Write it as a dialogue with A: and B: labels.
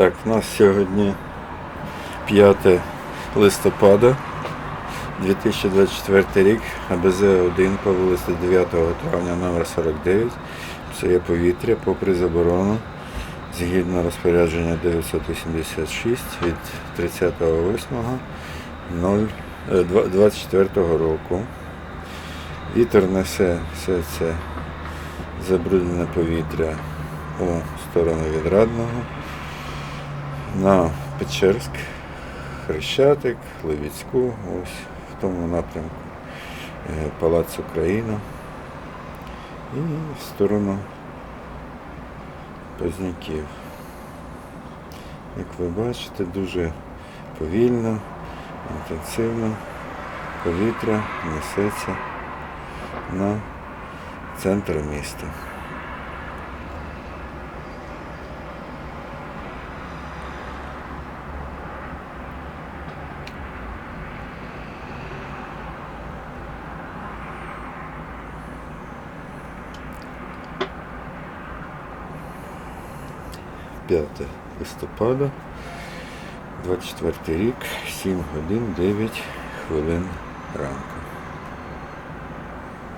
A: Так, в нас сьогодні 5 листопада 2024 рік, АБЗ-1 по вулиці 9 травня номер 49 псує повітря попри заборону згідно розпорядження 986 від 30.08.24 року. Вітер несе все це забруднене повітря у сторону Відрадного на Печерськ, Хрещатик, Левіцьку, ось в тому напрямку е, Палац Україна і в сторону Позняків. Як ви бачите, дуже повільно, інтенсивно повітря несеться на центр міста. П'яте листопада, 24 рік, 7 годин 9 хвилин ранку.